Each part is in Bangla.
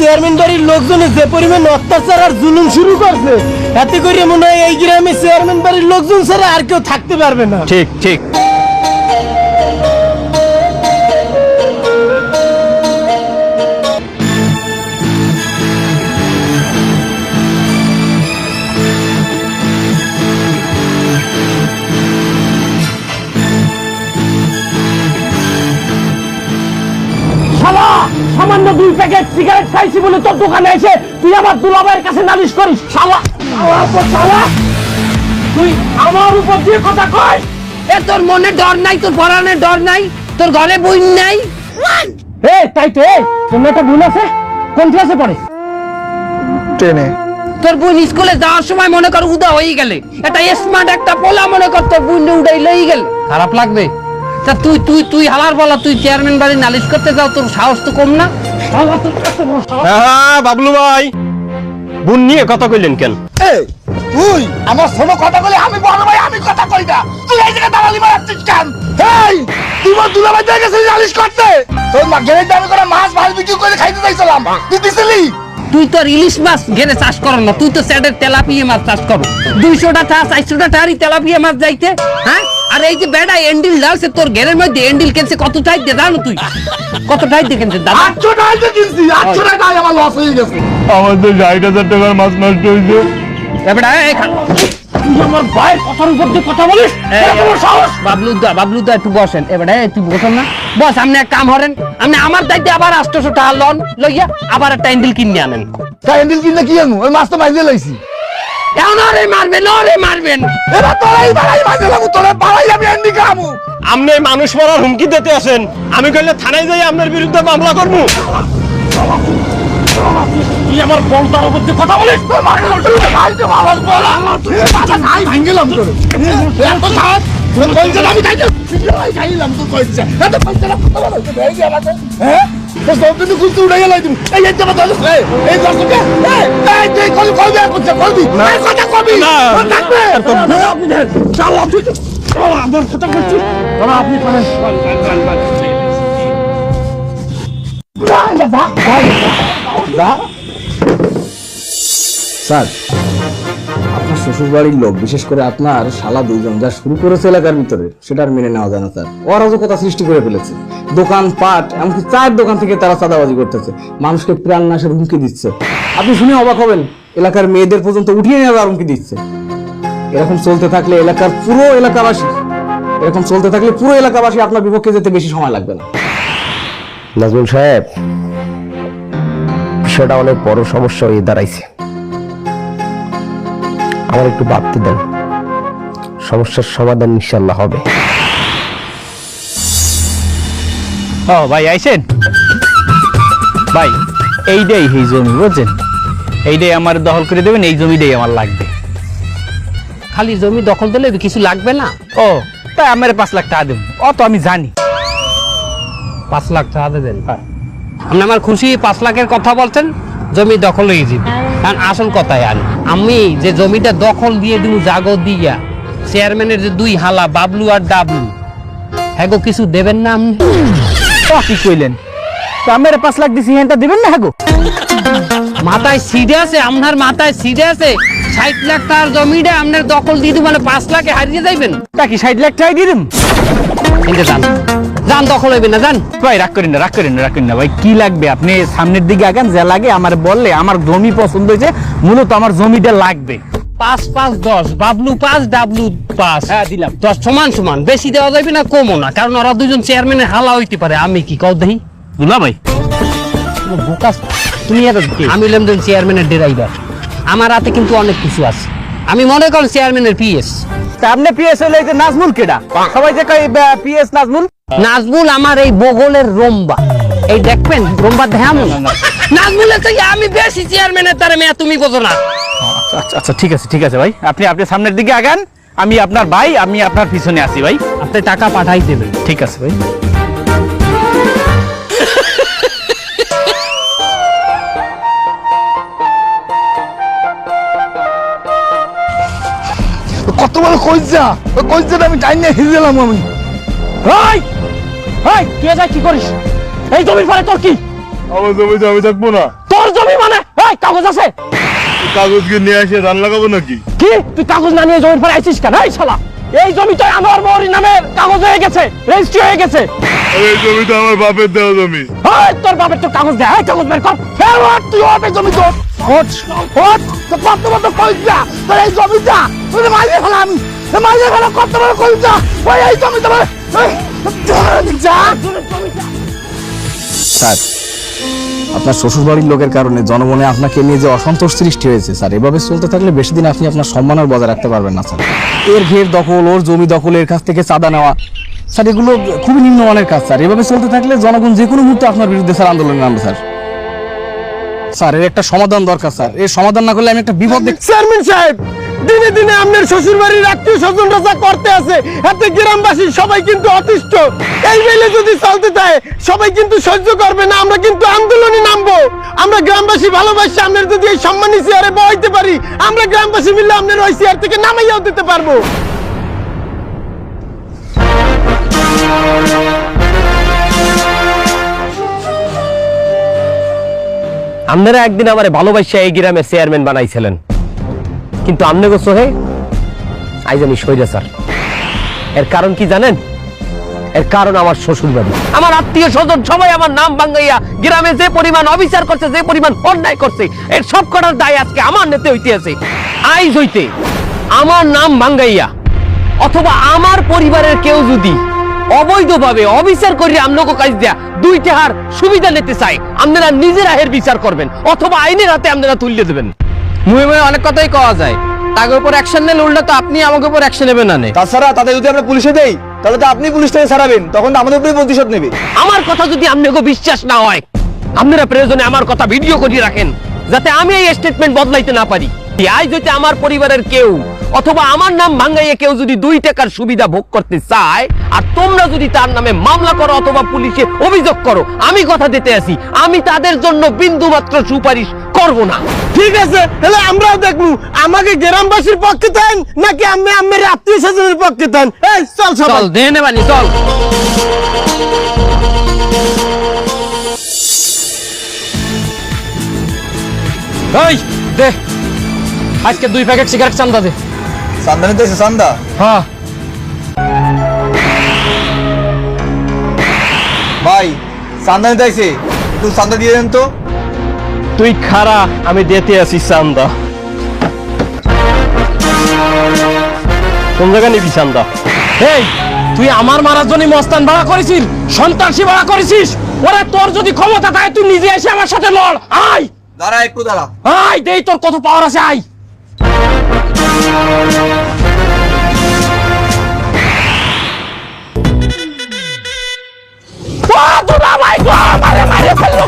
চেয়ারম্যান বাড়ির লোকজনে যে পরিমাণ অত্যাচার আর জুলুম শুরু করছে, এতে করে মনে হয় এই গ্রামে চেয়ারম্যান বাড়ির লোকজন ছাড়া আর কেউ থাকতে পারবে না। ঠিক ঠিক। প্যাকেট সিগারেট খাইছি বলে তোর দোকানে এসে তুই আমার দুলাভাইয়ের কাছে নালিশ করিস। শালা শালা তুই আমার উপর দিয়ে কথা কয় এ তোর মনে ডর নাই তোর পরাণে ডর নাই তোর ঘরে বই নাই। এ তাই তো এই তোর একটা বোন আছে? কোন ক্লাসে পড়ে? ট্রেনে তোর বোন স্কুলে যাওয়ার সময় মনে কর উদা হয়ে গেলে। একটা স্মার্ট একটা পোলা মনে কর তোর বোন উড়াই লই গেল। খারাপ লাগবে? তা তুই তুই তুই হালার বলা তুই চেয়ারম্যান বাড়ি নালিশ করতে যাও তোর সাহস তো কম না। সাহস। হ্যাঁ বাবলু ভাই। বোন নিয়ে কথা কইলেন কেন? এই তুই আমার শোনো কথা বলে আমি বড় ভাই আমি কথা কই না। তুই এই জায়গায় দাঁড়ালি মারাচ্ছিস কেন? এই তুই আমার দুলাভাই জায়গা গেছিস নালিশ করতে? তোর মা গেলে দামে করে মাছ ভাত বিক্রি করে খাইতে চাইছিলাম। তুই দিছিলি? তুই তোর ইলিশ মাছ ঘেরে চাষ করো না তুই তো স্যাডের তেলাপিয়া মাছ চাষ করো। দুইশোটা টা চারশোটা টারি তেলাপিয়া মাছ যাইতে হ্যাঁ? আর এই যে বেড়া এন্ডিল ডালছে তোর ঘেরের মধ্যে এন্ডিল কেনছে কত টাইট দিয়ে জানো তুই? কত টাইট দিয়ে কেনছে দাদা? আটশো টাকা কিনছি আটশো টাকা আমার লস হয়ে গেছে। আমার তো ষাট হাজার টাকার মাছ নষ্ট হয়েছে। এবারে এই খা- তুই আমার ভাইয়ের কথার উপর দিয়ে কথা বলিস? সাহস বাবলু দা বাবলু দা একটু বসেন। এবারে এই, তুই বসেন না। বস আপনি এক কাম করেন। আপনি আমার দায়িত্বে আবার আষ্টশো টাকা লন লইয়া আবার একটা এন্ডিল কিনে আনেন। তাই হ্যান্ডেল কিনলে কি আনু ওই মাছ তো মাইজে লাইছি। এখন আরে মারবেন আরে মারবেন এবার তোরাই বাড়াই মাইজে লাগু তোরা বাড়াই আমি হ্যান্ডি খামু আপনি মানুষ মারার হুমকি দিতে আছেন আমি কইলে থানায় যাই আপনার বিরুদ্ধে মামলা করব তুই আমার বলতার উপর দিয়ে কথা বলিস বলা তুই ভাঙ্গিলাম তোর এত কইছে আমি খাইলাম তোর কইছে এত কইছে না কথা বলা তো ভেগে আমাকে হ্যাঁ? তো সব দিন কুলতে উড়ে গেলাই তুমি এই এই জামা দাও এই এই এই এই তুই কল কল দেয়া করছে কল দি। কথা কবি না। থাকবে। আপনি দেন। শালা তুই আমার কথা বলছিস শালা আপনি করেন স্যার আপনার শ্বশুর বাড়ির লোক, বিশেষ করে আপনার শালা দুইজন, যা শুরু করেছে এলাকার ভিতরে, সেটা আর মেনে নেওয়া যায় না স্যার। অরাজকতা সৃষ্টি করে ফেলেছে। দোকান পাট, এমনকি চায়ের দোকান থেকে তারা চাঁদাবাজি করতেছে। মানুষকে প্রাণ নাশের হুমকি দিচ্ছে। আপনি শুনে অবাক হবেন, এলাকার মেয়েদের পর্যন্ত উঠিয়ে নেওয়ার হুমকি দিচ্ছে। এরকম চলতে থাকলে এলাকার পুরো এলাকাবাসী, এরকম চলতে থাকলে পুরো এলাকাবাসী আপনার বিপক্ষে যেতে বেশি সময় লাগবে না। নাজমুল সাহেব, বিষয়টা অনেক বড় সমস্যা হয়ে দাঁড়াইছে। আমার একটু ভাবতে দেন। সমস্যার সমাধান ইনশাল্লাহ হবে। ও ভাই আইছেন ভাই এইটাই এই জমি বুঝছেন? এইটাই আমার দখল করে দেবেন এই জমিটাই আমার লাগবে। খালি জমি দখল দিলে কিছু লাগবে না। ও তাই আমার পাঁচ লাখ টাকা দেবো অত আমি জানি। পাঁচ লাখ টাকা দেবেন? আপনি আমার খুশি পাঁচ লাখের কথা বলছেন? জমি দখল হয়ে যাবে। কারণ আসল কথাই আন আমি যে জমিটা দখল দিয়ে দিব জাগো দিয়া চেয়ারম্যানের যে দুই হালা বাবলু আর ডাবলু হ্যাগো কিছু দেবেন না আপনি? কি কইলেন? তো আমার পাঁচ লাখ দিছি হ্যাঁ দিবেন না হ্যাঁ মাথায় সিডে আছে আপনার মাথায় সিডে আছে। ষাট লাখ টাকার জমিটা আপনার দখল দিয়ে দিব মানে পাঁচ লাখে হারিয়ে যাইবেন। তা কি ষাট লাখ টাকা দিয়ে দিম? যান যান দখল হইবে না যান ভাই রাগ করেন না রাগ করেন না রাগ করেন না। ভাই কি লাগবে? আপনি সামনের দিকে আগান যা লাগে আমার বললে আমার জমি পছন্দ হয়েছে মূলত আমার জমিটা লাগবে। পাঁচ পাঁচ দশ বাবলু পাঁচ ডাবলু পাঁচ। হ্যাঁ দিলাম। দশ সমান সমান। বেশি দেওয়া যাবে না কমও না কারণ ওরা দুজন চেয়ারম্যানের হালা হইতে পারে। আমি কি কও দেখি দুলা ভাই। বোকাস তুমি আমি হলাম দুজন চেয়ারম্যানের ড্রাইভার আমার হাতে কিন্তু অনেক কিছু আছে। আমি মনে করেন চেয়ারম্যানের পিএস তা আপনি পিএস হলে নাজমুল কেডা? সবাই যে কয় পিএস নাজমুল? নাজমুল আমার এই বগলের রম্বা। এই দেখবেন রম্বা ধ্যান নাজমুলের থেকে আমি বেশি চেয়ারম্যানের তারে মেয়া তুমি বোঝো না। আচ্ছা আচ্ছা ঠিক আছে ঠিক আছে ভাই। আপনি আপনি সামনের দিকে আগান আমি আপনার ভাই আমি আপনার পিছনে আছি ভাই। আপনি টাকা পাঠাই দেবেন। ঠিক আছে ভাই। কত বড় কইজা? ওই কইছাটা আমি টাইম নিয়ে হিরে দিলাম আমি। এই এই তুই যা কি করিস? এই জমির পরে তোর কি? আমার জমিতে আমি থাকব না। তোর ওই কাগজ আছে? কাগজ কি নিয়ে আসে ধান লাগাবো নাকি? কি? তুই কাগজ না নিয়ে জমির পর আইছিস কেন? এই শালা এই জমিটা আমার বউর নামের কাগজ হয়ে গেছে রেজিস্ট্রি হয়ে গেছে। এই জমিটা আমার বাপের দেওয়া জমি। ওই তোর বাপের তো কাগজ দে এই কাগজ বের কর। ফের ওঠ তুই ওঠে জমি তোর ওঠ ওঠ তো কত বড় কইছা তোর এই জমিটা তুই মাইরে ফেলা আমি। মাইরে ফেলা কত বড় কইছা ওই এই জমি তোমার যা স্যার আপনার শ্বশুরবাড়ির লোকের কারণে জনমনে আপনাকে নিয়ে যে অসন্তোষ সৃষ্টি হয়েছে স্যার এভাবে চলতে থাকলে বেশি দিন আপনি আপনার সম্মান আর বজায় রাখতে পারবেন না স্যার। এর ঘের দখল ওর জমি দখল এর কাছ থেকে চাঁদা নেওয়া স্যার এগুলো খুবই নিম্নমানের কাজ স্যার। এভাবে চলতে থাকলে জনগণ যে কোনো মুহূর্তে আপনার বিরুদ্ধে স্যার আন্দোলনে নামবে স্যার। স্যার এর একটা সমাধান দরকার স্যার। এর সমাধান না করলে আমি একটা বিপদ দেখ চেয়ারম্যান সাহেব! দিনে দিনে আপনার শ্বশুর বাড়ির আত্মীয় স্বজনরা যা করতে আছে, এতে গ্রামবাসী সবাই কিন্তু অতিষ্ঠ। এই বেলে যদি চলতে থাকে সবাই কিন্তু সহ্য করবে না, আমরা কিন্তু আন্দোলনে নামবো। আমরা গ্রামবাসী ভালোবাসি আপনার যদি এই সম্মানী চেয়ারে বইতে পারি, আমরা গ্রামবাসী মিলে আপনার ওই চেয়ার থেকে নামাইয়াও দিতে পারব। আপনারা একদিন আমার ভালোবাসা এই গ্রামের চেয়ারম্যান বানাইছিলেন। কিন্তু আমনে গো সোহে আইজ আমি সইরা স্যার। এর কারণ কি জানেন? এর কারণ আমার শ্বশুর বাড়ি। আমার আত্মীয় স্বজন সবাই আমার নাম ভাঙ্গাইয়া গ্রামে যে পরিমাণ অবিচার করছে, যে পরিমাণ অন্যায় করছে, এর সব করার দায় আজকে আমার নেতে হইতে আছে আইজ হইতে আমার নাম ভাঙ্গাইয়া অথবা আমার পরিবারের কেউ যদি অবৈধভাবে অবিচার করে আমনকে কাজ দেয়া দুই টাকার সুবিধা নিতে চাই আপনারা নিজেরা এর বিচার করবেন, অথবা আইনের হাতে আপনারা তুলে দেবেন। মুহে মুহে অনেক কথাই কওয়া যায়। তার উপর অ্যাকশন নিলে উল্টা তো আপনি আমাকে উপর অ্যাকশন নেবেন না নে। তাছাড়া তাদের যদি আমরা পুলিশে দেই তাহলে তো আপনি পুলিশ থেকে ছাড়াবেন তখন তো আমাদের উপরে প্রতিশোধ নেবে। আমার কথা যদি আপনাকে বিশ্বাস না হয় আপনারা প্রয়োজনে আমার কথা ভিডিও করে রাখেন যাতে আমি এই স্টেটমেন্ট বদলাইতে না পারি। আজ যদি আমার পরিবারের কেউ অথবা আমার নাম ভাঙ্গাইয়ে কেউ যদি দুই টাকার সুবিধা ভোগ করতে চায় আর তোমরা যদি তার নামে মামলা করো অথবা পুলিশে অভিযোগ করো আমি কথা দিতে আসি। আমি তাদের জন্য বিন্দু মাত্র সুপারিশ করব না। ঠিক আছে তাহলে আমরাও দেখব। আমাকে গ্রামবাসীর পক্ষে দেন নাকি আমি আমার আত্মীয় স্বজনের পক্ষে দেন এই চল চল দে নেবানি চল। এই দে। আজকে দুই প্যাকেট সিগারেট চান্দা দে। চান্দা নিতে চান্দা? হ্যাঁ। ভাই চান্দা নিতে একটু চান্দা দিয়ে দেন তো। তুই খারা আমি দিতে আসি চান্দা। কোন জায়গা নিবি চান্দা? এই তুই আমার মারার জন্য মস্তান ভাড়া করেছিস সন্ত্রাসী ভাড়া করেছিস? ওরে তোর যদি ক্ষমতা থাকে তুই নিজে এসে আমার সাথে লড়। আয়! দাঁড়া একটু দাঁড়া। আয় দেই তোর কত পাওয়ার আছে আয়! গো, মারে মারে ফেলল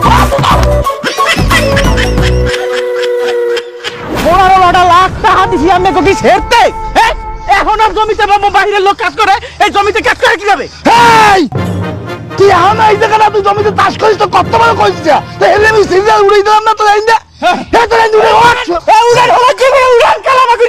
আমি ছেড়তে? এখন আর জমিতে বাবু বাইরের লোক কাজ করে এই জমিতে কাজ করে কি যাবে তুই এখন এই জায়গাটা তুই জমিতে চাষ করিস তো কত বড় করিস তো আমি সিরিয়াল উড়িয়ে দিলাম না তোর আইন হ্যাঁ তোর আইন উড়ে উড়ান হলো উড়ান খেলা বাকি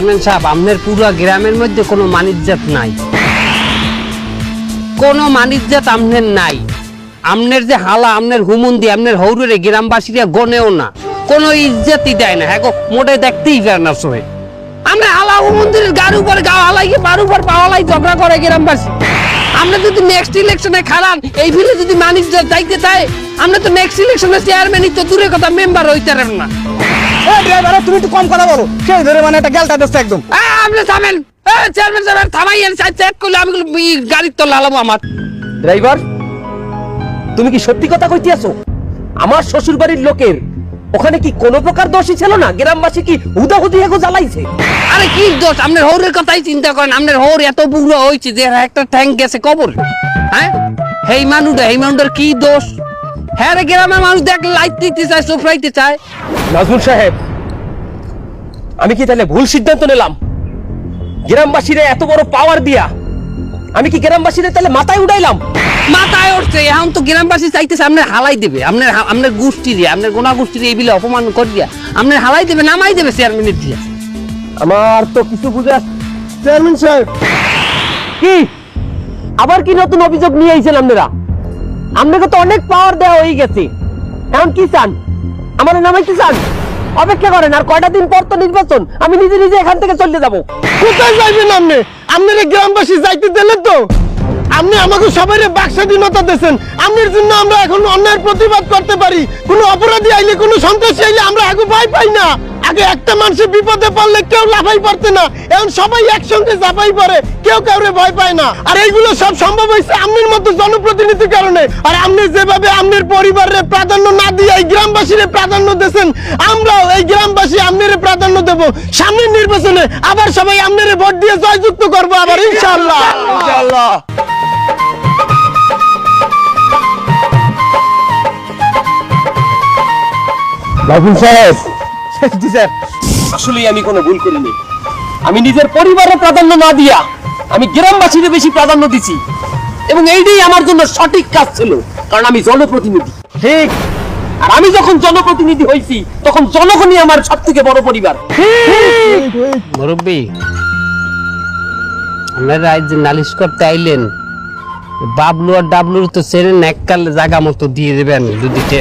চেয়ারম্যান সাহেব, আপনার পুরো গ্রামের মধ্যে কোনো মানিজ্জাত নাই। কোনো মানিজ্জাত আমনের নাই। আমনের যে হালা আমনের হুমুন্দি আমনের হৌরে গ্রামবাসীরা গনেও না। কোনো ইজ্জতই দেয় না। হ্যাঁ মোটে দেখতেই পারে না সোহে আমরা হালা হুমন্দিরের গার উপরে গা হালাই বার উপর পাওয়ালাই ঝগড়া করে গ্রামবাসী। আমরা যদি নেক্সট ইলেকশনে খারান এই ফিলে যদি মানিজ্জাত দায়িত্বে দেয় আমরা তো নেক্সট ইলেকশনে চেয়ারম্যানই তো দূরের কথা মেম্বার হইতে না। ড্রাইভার তুমি একটু কম কথা বলো। সেই ধরে মানে একটা গেলটা দিচ্ছে একদম। আপনি থামেন। চেয়ারম্যান সাহেব থামাইয়েন সাইড চেক করলে আমি গাড়ির তো লালাবো আমার। ড্রাইভার তুমি কি সত্যি কথা কইতেছো আমার শ্বশুর বাড়ির লোকের ওখানে কি কোনো প্রকার দোষই ছিল না? গ্রামবাসী কি হুদাহুদি হেগো জ্বালাইছে? আরে কি দোষ? আপনার হৌরের কথাই চিন্তা করেন। আপনার হৌর এত বুড়ো হয়েছে যে একটা ট্যাঙ্ক গেছে কবর। হ্যাঁ? হেই মানুষটা হেই মানুষটার কি দোষ? হ্যাঁ রে গ্রামের মানুষ দেখ লাইট দিতে চায় সোফরাইতে চায়। নাজমুল সাহেব আমি কি তাহলে ভুল সিদ্ধান্ত নিলাম? গ্রামবাসীরা এত বড় পাওয়ার দিয়া আমি কি গ্রামবাসীরা তাহলে মাথায় উঠাইলাম? মাথায় উঠছে এখন তো গ্রামবাসী চাইতেছে আপনার হালাই দেবে। আপনার আপনার গোষ্ঠী দিয়ে আপনার গোনা গোষ্ঠী দিয়ে এই বিলে অপমান করিয়া আপনার হালাই দেবে নামাই দেবে চেয়ারম্যানের দিয়ে। আমার তো কিছু বুঝে চেয়ারম্যান সাহেব কি? আবার কি নতুন অভিযোগ নিয়ে আইছেন আপনারা? আপনাকে তো অনেক পাওয়ার দেওয়া হয়ে গেছে। এখন কি চান? আমার নামে কি চান? অপেক্ষা করেন, আর কয়টা দিন পর তো নির্বাচন, আমি নিজে নিজে এখান থেকে চলে যাব। কোথায় যাইবেন আপনি? আপনারা গ্রামবাসী যাইতে দিলেন তো। আপনি আমাকে সবাই বাক স্বাধীনতা দিয়েছেন। আপনার জন্য আমরা এখন অন্যায়ের প্রতিবাদ করতে পারি। কোনো অপরাধী আইলে, কোনো সন্ত্রাসী আইলে আমরা আগে ভয় পাই না। আগে একটা মানুষের বিপদে পড়লে কেউ লাফাই পারতে না। এখন সবাই একসঙ্গে জাপাই পড়ে কেউ কাউরে ভয় পায় না। আর এইগুলো সব সম্ভব হয়েছে আপনার মতো জনপ্রতিনিধির কারণে। আর আপনি যেভাবে আপনার পরিবারের প্রাধান্য না দিয়ে এই গ্রামবাসীর প্রাধান্য দিয়েছেন আমরাও এই গ্রামবাসী আপনার প্রাধান্য দেব। সামনের নির্বাচনে আবার সবাই আপনার ভোট দিয়ে জয়যুক্ত করব আবার ইনশাআল্লাহ। ইনশাআল্লাহ। রাহুল সাহেব জি স্যার। আসলেই আমি কোনো ভুল করিনি। আমি নিজের পরিবারের প্রাধান্য না দিয়া আমি গ্রামবাসীকে বেশি প্রাধান্য দিছি। এবং এইটাই আমার জন্য সঠিক কাজ ছিল কারণ আমি জনপ্রতিনিধি। ঠিক। আর আমি যখন জনপ্রতিনিধি হয়েছি তখন জনগণই আমার সব থেকে বড় পরিবার। মুরব্বী আপনারা আজ যে নালিশ করতে আইলেন বাবলু আর ডাবলুর তো সেরেন এককাল জায়গা মতো দিয়ে দেবেন দুদিকে